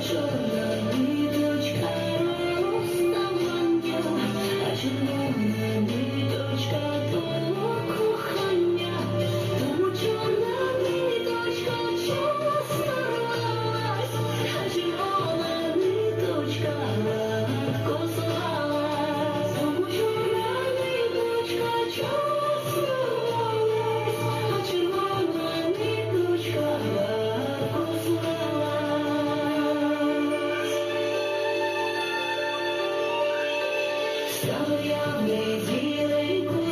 special. що я в неділеньку